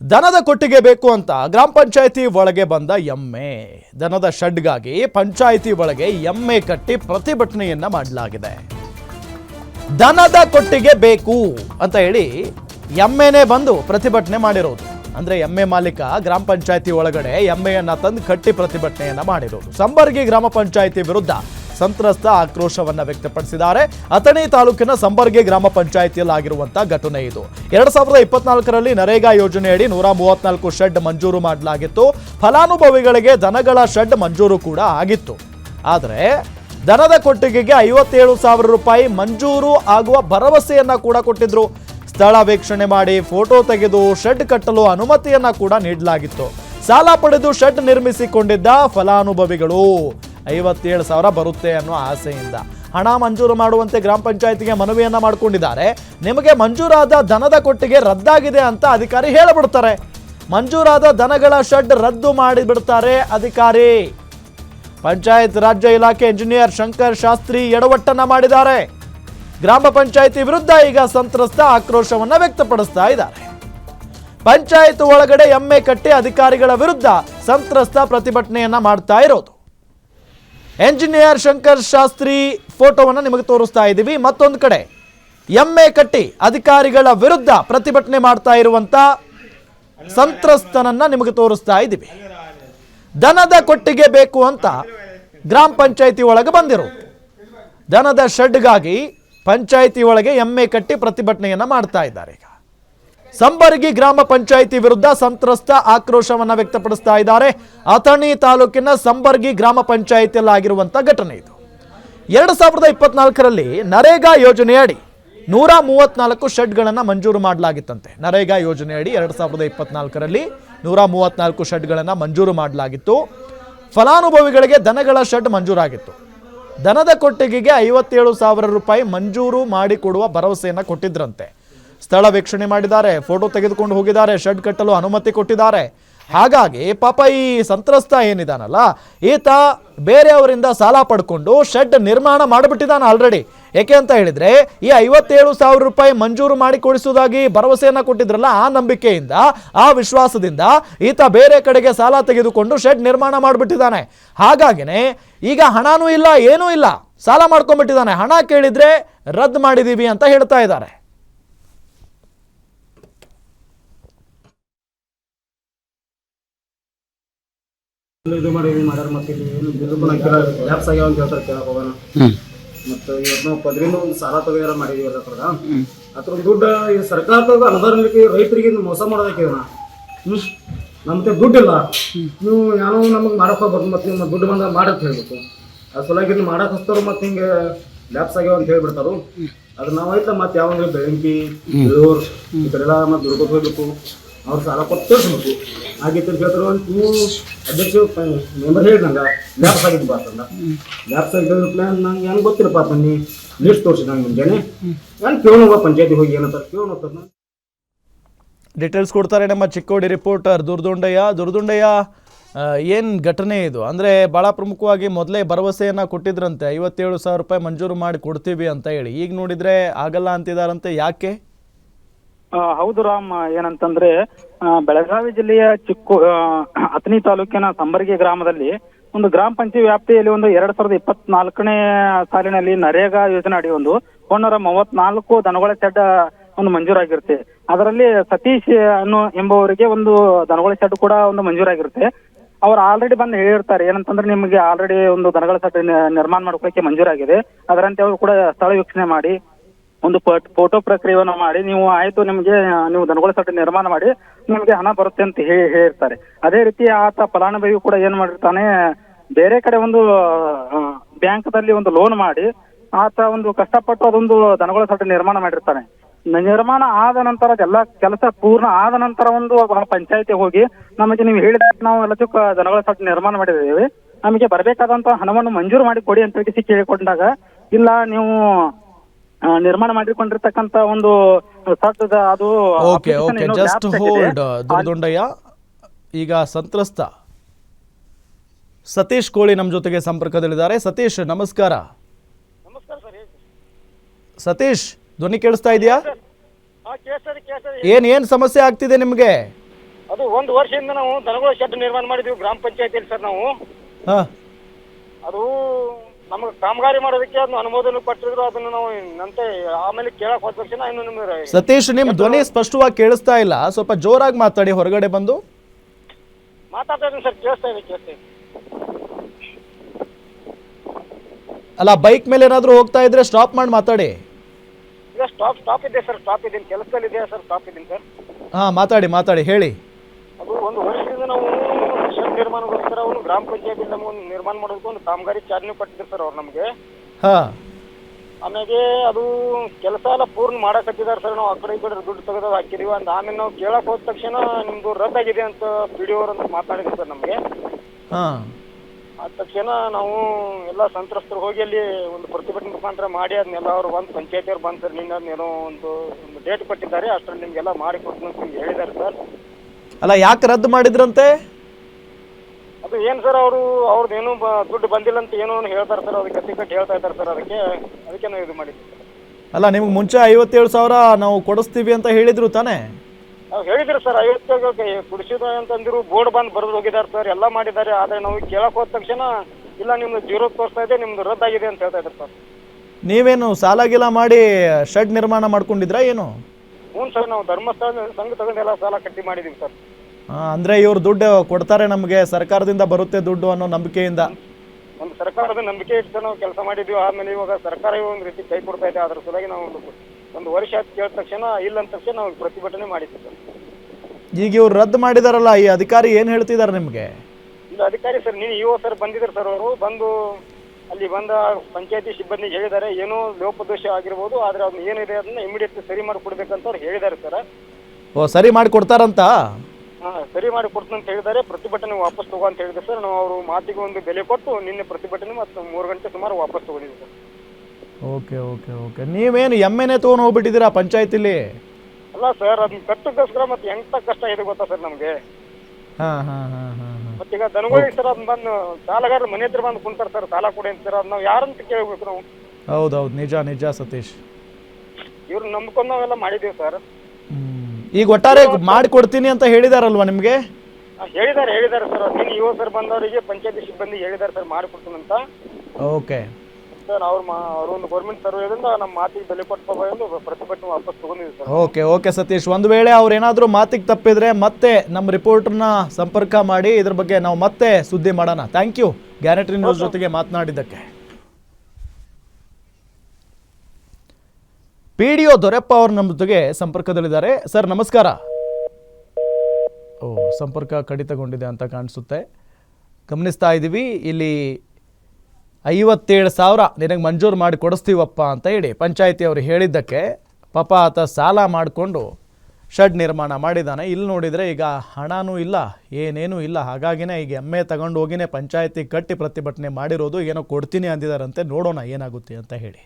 ದನದ ಕೊಟ್ಟಿಗೆ ಬೇಕು ಅಂತ ಗ್ರಾಮ ಪಂಚಾಯಿತಿ ಒಳಗೆ ಬಂದ ಎಮ್ಮೆ. ದನದ ಶಡ್ಗಾಗಿ ಪಂಚಾಯಿತಿ ಒಳಗೆ ಎಮ್ಮೆ ಕಟ್ಟಿ ಪ್ರತಿಭಟನೆಯನ್ನ ಮಾಡಲಾಗಿದೆ. ದನದ ಕೊಟ್ಟಿಗೆ ಬೇಕು ಅಂತ ಹೇಳಿ ಎಮ್ಮೆನೇ ಬಂದು ಪ್ರತಿಭಟನೆ ಮಾಡಿರೋದು. ಅಂದ್ರೆ ಎಮ್ಮೆ ಮಾಲೀಕ ಗ್ರಾಮ ಪಂಚಾಯಿತಿ ಒಳಗಡೆ ಎಮ್ಮೆಯನ್ನ ತಂದು ಕಟ್ಟಿ ಪ್ರತಿಭಟನೆಯನ್ನ ಮಾಡಿರೋದು. ಸಂಬರ್ಗಿ ಗ್ರಾಮ ಪಂಚಾಯಿತಿ ವಿರುದ್ಧ ಸಂತ್ರಸ್ತ ಆಕ್ರೋಶವನ್ನ ವ್ಯಕ್ತಪಡಿಸಿದ್ದಾರೆ. ಅಥಣಿ ತಾಲೂಕಿನ ಸಂಬರ್ಗೆ ಗ್ರಾಮ ಪಂಚಾಯತಿಯಲ್ಲಿ ಆಗಿರುವಂತಹ ಘಟನೆ ಇದು. ಎರಡ್ ಸಾವಿರದ ಇಪ್ಪತ್ನಾಲ್ಕರಲ್ಲಿ ನರೇಗಾ ಯೋಜನೆಯಡಿ ನೂರ ಮೂವತ್ನಾಲ್ಕು ಶೆಡ್ ಮಂಜೂರು ಮಾಡಲಾಗಿತ್ತು. ಫಲಾನುಭವಿಗಳಿಗೆ ದನಗಳ ಶೆಡ್ ಮಂಜೂರು ಕೂಡ ಆಗಿತ್ತು. ಆದರೆ ದನದ ಕೊಟ್ಟಿಗೆಗೆ ಐವತ್ತೇಳು ಸಾವಿರ ರೂಪಾಯಿ ಮಂಜೂರು ಆಗುವ ಭರವಸೆಯನ್ನ ಕೂಡ ಕೊಟ್ಟಿದ್ರು. ಸ್ಥಳ ವೀಕ್ಷಣೆ ಮಾಡಿ ಫೋಟೋ ತೆಗೆದು ಶೆಡ್ ಕಟ್ಟಲು ಅನುಮತಿಯನ್ನ ಕೂಡ ನೀಡಲಾಗಿತ್ತು. ಸಾಲ ಪಡೆದು ಶೆಡ್ ನಿರ್ಮಿಸಿಕೊಂಡಿದ್ದ ಫಲಾನುಭವಿಗಳು ಐವತ್ತೇಳು ಸಾವಿರ ಬರುತ್ತೆ ಅನ್ನೋ ಆಸೆಯಿಂದ. ಹಣ ಮಂಜೂರು ಮಾಡುವಂತೆ ಗ್ರಾಮ ಪಂಚಾಯತಿಗೆ ಮನವಿಯನ್ನ ಮಾಡಿಕೊಂಡಿದ್ದಾರೆ. ನಿಮಗೆ ಮಂಜೂರಾದ ದನದ ಕೊಟ್ಟಿಗೆ ರದ್ದಾಗಿದೆ ಅಂತ ಅಧಿಕಾರಿ ಹೇಳಿಬಿಡ್ತಾರೆ. ಮಂಜೂರಾದ ದನಗಳ ಶೆಡ್ ರದ್ದು ಮಾಡಿಬಿಡ್ತಾರೆ ಅಧಿಕಾರಿ. ಪಂಚಾಯತ್ ರಾಜ್ಯ ಇಲಾಖೆ ಇಂಜಿನಿಯರ್ ಶಂಕರ್ ಶಾಸ್ತ್ರಿ ಎಡವಟ್ಟನ್ನ ಮಾಡಿದ್ದಾರೆ. ಗ್ರಾಮ ಪಂಚಾಯತಿ ವಿರುದ್ಧ ಈಗ ಸಂತ್ರಸ್ತ ಆಕ್ರೋಶವನ್ನ ವ್ಯಕ್ತಪಡಿಸ್ತಾ ಇದ್ದಾರೆ. ಪಂಚಾಯತ್ ಒಳಗಡೆ ಎಮ್ಮೆ ಕಟ್ಟಿ ಅಧಿಕಾರಿಗಳ ವಿರುದ್ಧ ಸಂತ್ರಸ್ತ ಪ್ರತಿಭಟನೆಯನ್ನ ಮಾಡ್ತಾ ಇರೋದು. ಎಂಜಿನಿಯರ್ ಶಂಕರ್ ಶಾಸ್ತ್ರಿ ಫೋಟೋವನ್ನು ನಿಮಗೆ ತೋರಿಸ್ತಾ ಇದ್ದೀವಿ. ಮತ್ತೊಂದು ಕಡೆ, ಎಮ್ಮೆ ಕಟ್ಟಿ ಅಧಿಕಾರಿಗಳ ವಿರುದ್ಧ ಪ್ರತಿಭಟನೆ ಮಾಡ್ತಾ ಇರುವಂತ ಸಂತ್ರಸ್ತನನ್ನ ನಿಮಗೆ ತೋರಿಸ್ತಾ ಇದ್ದೀವಿ. ದನದ ಕೊಟ್ಟಿಗೆ ಬೇಕು ಅಂತ ಗ್ರಾಮ ಪಂಚಾಯಿತಿ ಒಳಗೆ ಬಂದಿರು. ದನದ ಶೆಡ್ಗಾಗಿ ಪಂಚಾಯಿತಿ ಒಳಗೆ ಎಮ್ಮೆ ಕಟ್ಟಿ ಪ್ರತಿಭಟನೆಯನ್ನ ಮಾಡ್ತಾ ಇದ್ದಾರೆ ಈಗ. ಸಂಬರ್ಗಿ ಗ್ರಾಮ ಪಂಚಾಯಿತಿ ವಿರುದ್ಧ ಸಂತ್ರಸ್ತ ಆಕ್ರೋಶವನ್ನು ವ್ಯಕ್ತಪಡಿಸ್ತಾ ಇದ್ದಾರೆ. ಅಥಣಿ ತಾಲೂಕಿನ ಸಂಬರ್ಗಿ ಗ್ರಾಮ ಪಂಚಾಯಿತಿಯಲ್ಲಿ ಆಗಿರುವಂತ ಘಟನೆ ಇದು. ಎರಡು ಸಾವಿರದ ಇಪ್ಪತ್ನಾಲ್ಕರಲ್ಲಿ ನರೇಗಾ ಯೋಜನೆಯಡಿ ನೂರ ಮೂವತ್ನಾಲ್ಕು ಶೆಡ್ಗಳನ್ನು ಮಂಜೂರು ಮಾಡಲಾಗಿತ್ತಂತೆ. ನರೇಗಾ ಯೋಜನೆಯಡಿ ಎರಡು ಸಾವಿರದ ಇಪ್ಪತ್ನಾಲ್ಕರಲ್ಲಿ ನೂರ ಮೂವತ್ನಾಲ್ಕು ಶೆಡ್ಗಳನ್ನು ಮಂಜೂರು ಮಾಡಲಾಗಿತ್ತು. ಫಲಾನುಭವಿಗಳಿಗೆ ದನಗಳ ಶೆಡ್ ಮಂಜೂರಾಗಿತ್ತು. ದನದ ಕೊಟ್ಟಿಗೆಗೆ ಐವತ್ತೇಳು ಸಾವಿರ ರೂಪಾಯಿ ಮಂಜೂರು ಮಾಡಿಕೊಡುವ ಭರವಸೆಯನ್ನು ಕೊಟ್ಟಿದ್ರಂತೆ. ಸ್ಥಳ ವೀಕ್ಷಣೆ ಮಾಡಿದ್ದಾರೆ, ಫೋಟೋ ತೆಗೆದುಕೊಂಡು ಹೋಗಿದ್ದಾರೆ, ಶೆಡ್ ಕಟ್ಟಲು ಅನುಮತಿ ಕೊಟ್ಟಿದ್ದಾರೆ. ಹಾಗಾಗಿ ಪಾಪ ಈ ಸಂತ್ರಸ್ತ ಏನಿದಾನಲ್ಲ, ಈತ ಬೇರೆಯವರಿಂದ ಸಾಲ ಪಡ್ಕೊಂಡು ಶೆಡ್ ನಿರ್ಮಾಣ ಮಾಡಿಬಿಟ್ಟಿದ್ದಾನೆ ಆಲ್ರೆಡಿ ಏಕೆ ಅಂತ ಹೇಳಿದ್ರೆ, ಈ ಐವತ್ತೇಳು ಸಾವಿರ ರೂಪಾಯಿ ಮಂಜೂರು ಮಾಡಿ ಕೊಡಿಸುವುದಾಗಿ ಭರವಸೆಯನ್ನು ಕೊಟ್ಟಿದ್ರಲ್ಲ ಆ ನಂಬಿಕೆಯಿಂದ, ಆ ವಿಶ್ವಾಸದಿಂದ ಈತ ಬೇರೆ ಕಡೆಗೆ ಸಾಲ ತೆಗೆದುಕೊಂಡು ಶೆಡ್ ನಿರ್ಮಾಣ ಮಾಡಿಬಿಟ್ಟಿದ್ದಾನೆ. ಹಾಗಾಗಿನೇ ಈಗ ಹಣನೂ ಇಲ್ಲ, ಏನೂ ಇಲ್ಲ, ಸಾಲ ಮಾಡ್ಕೊಂಡ್ಬಿಟ್ಟಿದ್ದಾನೆ. ಹಣ ಕೇಳಿದ್ರೆ ರದ್ದು ಮಾಡಿದೀವಿ ಅಂತ ಹೇಳ್ತಾ ಇದ್ದಾರೆ. ಇದು ಮಾಡಿ ಇದು ಮಾಡ್ಯಾರ ಮತ್ತೆ ಇದು ಏನು ಬಿಲ್ ಕೂಡ ಹಾಕಿಲ್ಲ ಲ್ಯಾಪ್ಸ್ ಆಗ್ಯಾವ ಅಂತ ಹೇಳ್ತಾರೆ ಕೇಳಕ್ ಹೋಗೋಣ. ಮತ್ತೆ ಇವತ್ತು ನಾವು ಪದವಿನೂ ಒಂದು ಸಾಲ ತಗೋಯಾರ ಮಾಡಿದೀವಿ ಎಲ್ಲ ಕಡೆ ಅದ್ರ ದುಡ್ಡು ಈ ಸರ್ಕಾರದಾಗ ಅನುದಾನಕ್ಕೆ ರೈತರಿಗೆ ಮೋಸ ಮಾಡೋದಕ್ಕೆ ಹ್ಞೂ ನಮ್ಗೆ ದುಡ್ಡಿಲ್ಲ ನೀವು ಏನೋ ನಮಗೆ ಮಾಡಕ್ ಹೋಗ್ಬೇಕು ಮತ್ತೆ ನಿಮ್ಮ ದುಡ್ಡು ಬಂದ ಮಾಡಕ್ ಹೇಳ್ಬೇಕು. ಆ ಸಲುವಾಗಿ ಇದನ್ನ ಮಾಡಕ್ ಹಚ್ತಾರ ಮತ್ತೆ ಹಿಂಗೆ ಲ್ಯಾಪ್ಸ್ ಆಗ್ಯಾವ ಅಂತ ಹೇಳ್ಬಿಡ್ತಾರು. ಅದು ನಾವು ಐತ ಮತ್ತೆ ಯಾವ ಬೆಳಂಕಿ ಬೆಳೂರ್ ಈ ಕಡೆ ಎಲ್ಲ ಮತ್ತೆ ದುಡ್ಕೋತ ಹೋಗ್ಬೇಕು. ಅವ್ರು ಸಾಲ ಕೊಟ್ಟು ಹಾಗೆ ಅಂತ ಹೇಳ್ತಾರೆ, ಒಂದು ನೀವು ಅಧ್ಯಕ್ಷ ಮೆಂಬರ್ ಹೇಳಿ ನಂಗೆ ಲ್ಯಾಪ್ಸ್ ಆಗಿದ್ದು ಅಂತಂದ ಲ್ಯಾಪ್ಸ್ ಆಗಿದ್ದ ಪ್ಲಾನ್ ನಂಗೆ ಏನು ಗೊತ್ತಿರಪ್ಪ ಬನ್ನಿ ಲಿಸ್ಟ್ ತೋರಿಸಿದಂಗೆ ಮುಂಜಾನೆ. ನಾನು ಕೇಳೋಣ ಪಂಚಾಯತಿ ಹೋಗಿ ಏನಂತಾರೆ ಕೇಳೋಣ ಡೀಟೇಲ್ಸ್ ಕೊಡ್ತಾರೆ ನಮ್ಮ ಚಿಕ್ಕೋಡಿ ರಿಪೋರ್ಟರ್ ದುರ್ದುಂಡಯ್ಯ. ದುರ್ದುಂಡಯ್ಯ ಏನು ಘಟನೆ ಇದು? ಅಂದರೆ ಭಾಳ ಪ್ರಮುಖವಾಗಿ ಮೊದಲೇ ಭರವಸೆಯನ್ನು ಕೊಟ್ಟಿದ್ರಂತೆ. ಐವತ್ತೇಳು ಸಾವಿರ ರೂಪಾಯಿ ಮಂಜೂರು ಮಾಡಿ ಕೊಡ್ತೀವಿ ಅಂತ ಹೇಳಿ. ಈಗ ನೋಡಿದರೆ ಆಗಲ್ಲ ಅಂತಿದಾರಂತೆ. ಯಾಕೆ? ಹೌದು ರಾಮ್, ಏನಂತಂದ್ರೆ ಬೆಳಗಾವಿ ಜಿಲ್ಲೆಯ ಚಿಕ್ಕು ಅಥಣಿ ತಾಲೂಕಿನ ಸಂಬರ್ಗಿ ಗ್ರಾಮದಲ್ಲಿ ಒಂದು ಗ್ರಾಮ ಪಂಚಾಯತ್ ವ್ಯಾಪ್ತಿಯಲ್ಲಿ ಒಂದು ಎರಡ್ ಸಾವಿರದ ಇಪ್ಪತ್ನಾಲ್ಕನೇ ಸಾಲಿನಲ್ಲಿ ನರೇಗಾ ಯೋಜನೆ ಅಡಿ ಒಂದು ಒಂದೂರ ಮೂವತ್ನಾಲ್ಕು ದನಗಳ ಶೆಡ್ ಒಂದು ಮಂಜೂರಾಗಿರುತ್ತೆ. ಅದರಲ್ಲಿ ಸತೀಶ್ ಅನ್ನೋ ಎಂಬುವರಿಗೆ ಒಂದು ದನಗಳ ಶೆಡ್ ಕೂಡ ಒಂದು ಮಂಜೂರಾಗಿರುತ್ತೆ. ಅವ್ರು ಆಲ್ರೆಡಿ ಬಂದು ಹೇಳಿರ್ತಾರೆ, ಏನಂತಂದ್ರೆ ನಿಮಗೆ ಆಲ್ರೆಡಿ ಒಂದು ದನಗಳ ಶೆಡ್ ನಿರ್ಮಾಣ ಮಾಡ್ಕೊಳ್ಳಿಕ್ಕೆ ಮಂಜೂರಾಗಿದೆ. ಅದರಂತೆ ಅವರು ಕೂಡ ಸ್ಥಳ ವೀಕ್ಷಣೆ ಮಾಡಿ ಒಂದು ಫೋಟೋ ಪ್ರಕ್ರಿಯೆಯನ್ನು ಮಾಡಿ, ನೀವು ಆಯ್ತು ನಿಮಗೆ ನೀವು ದನಗಳ ಸಟ್ಟೆ ನಿರ್ಮಾಣ ಮಾಡಿ, ನಿಮಗೆ ಹಣ ಬರುತ್ತೆ ಅಂತ ಹೇಳಿ ಹೇಳಿರ್ತಾರೆ ಅದೇ ರೀತಿ ಆತ ಫಲಾನುಭವಿ ಕೂಡ ಏನ್ ಮಾಡಿರ್ತಾನೆ, ಬೇರೆ ಕಡೆ ಒಂದು ಬ್ಯಾಂಕ್ದಲ್ಲಿ ಒಂದು ಲೋನ್ ಮಾಡಿ, ಆತ ಒಂದು ಕಷ್ಟಪಟ್ಟು ಅದೊಂದು ದನಗಳ ಸಟ್ಟ ನಿರ್ಮಾಣ ಮಾಡಿರ್ತಾನೆ. ನಿರ್ಮಾಣ ಆದ ನಂತರ ಅದೆಲ್ಲ ಕೆಲಸ ಪೂರ್ಣ ಆದ ನಂತರ ಒಂದು ಪಂಚಾಯತಿ ಹೋಗಿ, ನಮಗೆ ನೀವು ಹೇಳಿದ ನಾವು ಎಲ್ಲ ಚುಕ್ಕ ದನಗಳ ಸಟ್ಟ ನಿರ್ಮಾಣ ಮಾಡಿದ್ದೇವೆ. ನಮಗೆ ಬರಬೇಕಾದಂತ ಹಣವನ್ನು ಮಂಜೂರು ಮಾಡಿ ಕೊಡಿ ಅಂತ ಹೇಳಿ ಕೇಳಿಕೊಂಡಾಗ, ಇಲ್ಲ, ನೀವು ನಿರ್ಮಾಣ ಮಾಡಿಕೊಂಡಿರ್ತಕ್ಕಂತ ಒಂದು ಸಟ್ಟದ ಅದು okay application okay just lapse ಆಗಿದೆ. ಹೋಲ್ಡ್ ದುರ್ದುಂಡಯ್ಯ ಈಗ ಸಂತ್ರಸ್ತ ಸತೀಶ್ ಕೋಳಿ ನಮ್ಮ ಜೊತೆಗೆ ಸಂಪರ್ಕದಲ್ಲಿದ್ದಾರೆ. ಸತೀಶ್ ನಮಸ್ಕಾರ. ಸತೀಶ್ ಧ್ವನಿ ಕೇಳಿಸ್ತಾ ಇದೆಯಾ? ಏನ್ ಏನ್ ಸಮಸ್ಯೆ ಆಗ್ತಿದೆ ನಿಮ್ಗೆ? ಅದು ಒಂದು ವರ್ಷದಿಂದ ನಾವು ದನಗಳ ಶೆಡ್ ನಿರ್ಮಾಣ ಮಾಡಿದ್ವಿ ಗ್ರಾಮ ಪಂಚಾಯತಿಯಲ್ಲಿ ಸರ್ ನಾವು. ಹಾ. ಅದು ನಮಗೆ ಕಾಮಗಾರಿ ಮಾಡೋದಕ್ಕೆ ಅದನ್ನ ಅನುಮೋದನೆ ಕೊಟ್ಟಿದ್ರು ಅದನ್ನ ನಾವು ನಂತೆ ಆಮೇಲೆ ಕೇಳಕ್ ಹೋದ ತಕ್ಷಣ ಇನ್ನು ನಿಮ್ಗೆ ಸತೀಶ್ ನಿಮ್ ಧ್ವನಿ ಸ್ಪಷ್ಟವಾಗಿ ಕೇಳಿಸ್ತಾ ಇಲ್ಲ. ಸ್ವಲ್ಪ ಜೋರಾಗಿ ಮಾತಾಡಿ ಹೊರಗಡೆ ಬಂದು. ಮಾತಾಡ್ತಾ ಇದ್ದೀನಿ ಸರ್ ಕೇಳಿಸ್ತಾ ಇದೆ ಕೇಳ್ತೀನಿ ಇದೆ. ಅಲ್ಲ ಬೈಕ್ ಮೇಲೆ ಏನಾದರೂ ಹೋಗ್ತಾ ಇದ್ರೆ ಸ್ಟಾಪ್ ಮಾಡಿ ಮಾತಾಡಿ. ಈಗ ಸ್ಟಾಪ್ ಸ್ಟಾಪ್ ಇದೆ ಸರ್ ಸ್ಟಾಪ್ ಇದ್ದೀನಿ ಕೆಲಸದಲ್ಲಿ ಇದೆ ಸರ್ ಸ್ಟಾಪ್ ಇದ್ದೀನಿ ಸರ್. ಹಾಂ ಮಾತಾಡಿ ಮಾತಾಡಿ ಹೇಳಿ. ಅದು ಒಂದು ವರ್ಷದಿಂದ ನಾವು ನಿರ್ಮಾಣಗೋಸ್ಕರ ಅವನು ಗ್ರಾಮ ಪಂಚಾಯತಿ ನಿರ್ಮಾಣ ಮಾಡೋದಕ್ಕೆ ಒಂದು ಕಾಮಗಾರಿ ಚಾಲನೆ ಕೊಟ್ಟಿದ್ರು ಸರ್ ಅವ್ರು ನಮಗೆ. ಹಾ. ಆಮೇಲೆ ಅದು ಕೆಲಸ ಎಲ್ಲ ಪೂರ್ಣ ಮಾಡಕತ್ತಿದ್ದಾರೆ ಸರ್. ನಾವು ಆ ಕಡೆ ಈ ಕಡೆ ದುಡ್ಡು ತೆಗೆದು ಹಾಕಿದೀವಿ. ಅಂತ ಆಮೇಲೆ ನಾವು ಕೇಳಕ್ ಹೋದ ತಕ್ಷಣ ನಿಮ್ದು ರದ್ದಾಗಿದೆ ಅಂತ ಪಿ ಡಿ ಅಂತ ಮಾತಾಡಿದ್ರು ಸರ್ ನಮಗೆ. ಹಾಂ. ಆದ ತಕ್ಷಣ ನಾವು ಎಲ್ಲ ಸಂತ್ರಸ್ತರು ಹೋಗಿ ಅಲ್ಲಿ ಒಂದು ಪ್ರತಿಭಟನೆ ಮುಖಾಂತರ ಮಾಡಿ ಅದನ್ನೆಲ್ಲ ಅವ್ರು ಬಂದು ಪಂಚಾಯತಿಯವ್ರು ಬಂದು ಸರ್. ನಿನ್ನ ಏನೋ ಒಂದು ಒಂದು ಡೇಟ್ ಕೊಟ್ಟಿದ್ದಾರೆ. ಅಷ್ಟರಲ್ಲಿ ನಿಮಗೆಲ್ಲ ಮಾಡಿ ಕೊಡ್ತೀನಿ ಅಂತ ಹೇಳಿದ್ದಾರೆ ಸರ್. ಅಲ್ಲ ಯಾಕೆ ರದ್ದು ಮಾಡಿದ್ರಂತೆ? ಅದು ಏನು ಸರ್ ಅವರು ಅವ್ರದ್ದು ಏನೂ ಬ ದುಡ್ಡು ಬಂದಿಲ್ಲ ಅಂತ ಏನೋ ಒಂದು ಹೇಳ್ತಾರೆ ಸರ್ ಅದಕ್ಕೆ ಕತ್ತಿ ಕಟ್ಟಿ ಹೇಳ್ತಾ ಇದ್ದಾರೆ ಸರ್ ಅದಕ್ಕೆ ಅದಕ್ಕೆ ನಾವು ಇದು ಮಾಡಿದ್ವಿ ಅಲ್ಲ ನಿಮ್ಗೆ ಮುಂಚೆ ಐವತ್ತೇಳು ಸಾವಿರ ನಾವು ಕೊಡಿಸ್ತೀವಿ ಅಂತ ಹೇಳಿದ್ರು ತಾನೇ? ನಾವು ಹೇಳಿದ್ರು ಸರ್ ಐವತ್ತು ಕುಡಿಸಿದ ಅಂತಂದಿರು ಬೋರ್ಡ್ ಬಂದು ಬರೆದು ಹೋಗಿದ್ದಾರೆ ಸರ್ ಎಲ್ಲ ಮಾಡಿದ್ದಾರೆ ಆದರೆ ನಾವು ಕೇಳಕ್ ಹೋದ ತಕ್ಷಣ ಇಲ್ಲ ನಿಮ್ದು ಜೀರೋ ತೋರಿಸ್ತಾ ಇದೆ ನಿಮ್ದು ರದ್ದಾಗಿದೆ ಅಂತ ಹೇಳ್ತಾ ಇದ್ದಾರೆ ಸರ್. ನೀವೇನು ಸಾಲ ಗೀಲ ಮಾಡಿ ಶೆಡ್ ನಿರ್ಮಾಣ ಮಾಡ್ಕೊಂಡಿದ್ರಾ ಏನು? ಹ್ಞೂ ಸರ್ ನಾವು ಧರ್ಮಸ್ಥಳ ಸಂಘ ತಗೊಂಡೆಲ್ಲ ಸಾಲ ಕಟ್ಟಿ ಮಾಡಿದೀವಿ ಸರ್. ಅಂದ್ರೆ ಇವ್ರು ದುಡ್ಡು ಕೊಡ್ತಾರೆ ನಮಗೆ ಸರ್ಕಾರದಿಂದ ಬರುತ್ತೆ ದುಡ್ಡು ಅನ್ನೋ ನಂಬಿಕೆಯಿಂದ. ಒಂದು ಸರ್ಕಾರದ ನಂಬಿಕೆ ಇಟ್ಟು ನಾವು ಕೆಲಸ ಮಾಡಿದ್ವಿ ಆಮೇಲೆ ಇವಾಗ ಸರ್ಕಾರ ಒಂದು ರೀತಿ ಕೈ ಕೊಡ್ತಾ ಇದೆ ಅದ್ರ ಸಲುವಾಗಿ ನಾವು ಒಂದು ಒಂದು ವರ್ಷ ಆಯ್ತು ಕೇಳಿದ ತಕ್ಷಣ ಇಲ್ಲ ಅಂದ ತಕ್ಷಣ ನಾವು ಪ್ರತಿಭಟನೆ ಮಾಡಿದ್ವಿ ಸರ್ ಈಗ ಇವ್ರು ರದ್ದು ಮಾಡಿದಾರಲ್ಲ ಈ ಅಧಿಕಾರಿ ಏನು ಹೇಳ್ತಿದ್ದಾರೆ ನಿಮಗೆ? ಇಲ್ಲ ಅಧಿಕಾರಿ ಸರ್ ನೀವು ಇಒ ಸರ್ ಬಂದಿದ್ರು ಸರ್ ಅವರು ಬಂದು ಅಲ್ಲಿ ಬಂದ ಪಂಚಾಯತಿ ಸಿಬ್ಬಂದಿಗೆ ಹೇಳಿದ್ದಾರೆ ಏನೋ ಲೋಪದೋಷ ಆಗಿರ್ಬೋದು ಆದ್ರೆ ಅದನ್ನ ಏನಿದೆ ಅದನ್ನ ಇಮಿಡಿಯೇಟ್ಲಿ ಸರಿ ಮಾಡಿ ಕೊಡ್ಬೇಕಂತ ಅವ್ರು ಹೇಳಿದ್ದಾರೆ ಸರ್. ಓ ಸರಿ ಮಾಡಿ ಕೊಡ್ತಾರಂತ ಹಾ ಸರಿ ಮಾಡಿ ಕೊಡ್ತೀನಿ ಅಂತ ಹೇಳಿದ್ದಾರೆ. ಪ್ರತಿಭಟನೆ ವಾಪಸ್ ತಗೋ ಅಂತ ಹೇಳಿದೆ ಸರ್. ನಾವು ಅವರು ಮಾತಿಗೆ ಒಂದು ಬೆಲೆ ಕೊಟ್ಟು ನಿನ್ನೆ ಪ್ರತಿಭಟನೆ ಮತ್ತು ಮೂರು ಗಂಟೆ ಸುಮಾರು ವಾಪಸ್ ತಗೊಂಡಿದ್ವಿ ಸರ್. Okay okay okay. ನೀವೇನು ಎಮ್ಮೆನೆ ತಗೊಂಡು ಹೋಗ್ಬಿಟ್ಟಿದ್ದೀರಾ ಪಂಚಾಯತಿಲಿ? ಅಲ್ಲ ಸರ್ ಅದನ್ನ ಕಟ್ಟಕ್ಕೋಸ್ಕರ ಮತ್ತೆ ಎಂತ ಕಷ್ಟ ಇದೆ ಗೊತ್ತಾ ಸರ್ ನಮಗೆ? ಹಾಂ ಹಾಂ ಹಾಂ ಹಾಂ ಹಾಂ. ಮತ್ತೀಗ ದನಗಳಿಗೆ ಸರ್ ಅದನ್ನ ಬಂದು ಸಾಲಗಾರರು ಮನೆ ಹತ್ರ ಬಂದು ಕುಂತಾರೆ ಸರ್ ಸಾಲ ಕೊಡಿ ಅಂತ ಸರ್. ಅದು ನಾವು ಯಾರಂತ ಕೇಳಬೇಕು ನಾವು? ಹೌದೌದು ನಿಜ ನಿಜ ಸತೀಶ್. ಇವ್ರು ನಂಬ್ಕೊಂಡು ನಾವೆಲ್ಲ ಮಾಡಿದ್ದೀವಿ ಸರ್. ಈಗ ಒಟ್ಟಾರೆ ಮಾಡಿಕೊಡ್ತೀನಿ ಅಂತ ಹೇಳಿದಾರಲ್ವಾ ನಿಮಗೆ? ಹೇಳಿದ್ದಾರೆ ಹೇಳಿದ್ದಾರೆ ಸರ್. ನೀನು ಯುವ ಸರ್ ಬಂದವರಿಗೆ ಪಂಚಾಯತಿ ಸಿಬ್ಬಂದಿ ಹೇಳಿದ್ದಾರೆ ಸರ್ ಮಾಡಿಕೊಡ್ತೀನಂತ ಓಕೆ. ಸರ್ ಅವ್ರು ಮಾ ಅವ್ರು ಒಂದು ಗೌರ್ಮೆಂಟ್ ಸರ್ವೇದಿಂದ ನಮ್ಮ ಮಾತಿಗೆ ಬೆಲೆ ಕೊಟ್ಟು ಎಂದು ಪ್ರತಿಭಟನೆ ವಾಪಸ್ ತಗೊಂಡಿದ್ದೀವಿ ಸರ್. Okay okay Satish. ಒಂದು ವೇಳೆ ಅವ್ರು ಏನಾದರೂ ಮಾತಿಗೆ ತಪ್ಪಿದ್ರೆ ಮತ್ತೆ ನಮ್ಮ ರಿಪೋರ್ಟರ್ನ ಸಂಪರ್ಕ ಮಾಡಿ ಇದ್ರ ಬಗ್ಗೆ ನಾವು ಮತ್ತೆ ಸುದ್ದಿ ಮಾಡೋಣ. ಥ್ಯಾಂಕ್ ಯು ಗ್ಯಾರಂಟಿ ನ್ಯೂಸ್ ಜೊತೆಗೆ ಮಾತನಾಡಿದ್ದಕ್ಕೆ. ಪಿ ಡಿ ಒ ದೊರೆಪ್ಪ ಅವರು ನಮ್ಮ ಜೊತೆಗೆ ಸಂಪರ್ಕದಲ್ಲಿದ್ದಾರೆ. ಸರ್, ನಮಸ್ಕಾರ. ಓ, ಸಂಪರ್ಕ ಕಡಿತಗೊಂಡಿದೆ ಅಂತ ಕಾಣಿಸುತ್ತೆ. ಗಮನಿಸ್ತಾ ಇದ್ದೀವಿ. ಇಲ್ಲಿ ಐವತ್ತೇಳು ಸಾವಿರ ನಿನಗೆ ಮಂಜೂರು ಮಾಡಿ ಕೊಡಿಸ್ತೀವಪ್ಪ ಅಂತ ಹೇಳಿ ಪಂಚಾಯತಿ ಅವರು ಹೇಳಿದ್ದಕ್ಕೆ ಪಾಪ ಆತ ಸಾಲ ಮಾಡಿಕೊಂಡು ಶಡ್ ನಿರ್ಮಾಣ ಮಾಡಿದ್ದಾನೆ ಇಲ್ಲಿ ನೋಡಿದರೆ ಈಗ ಹಣನೂ ಇಲ್ಲ, ಏನೇನೂ ಇಲ್ಲ. ಹಾಗಾಗಿನೇ ಈಗ ಎಮ್ಮೆ ತಗೊಂಡು ಹೋಗಿನೇ ಪಂಚಾಯತಿ ಕಟ್ಟಿ ಪ್ರತಿಭಟನೆ ಮಾಡಿರೋದು, ಏನೋ ಕೊಡ್ತೀನಿ ಅಂದಿದ್ದಾರಂತೆ ನೋಡೋಣ ಏನಾಗುತ್ತೆ ಅಂತ ಹೇಳಿ.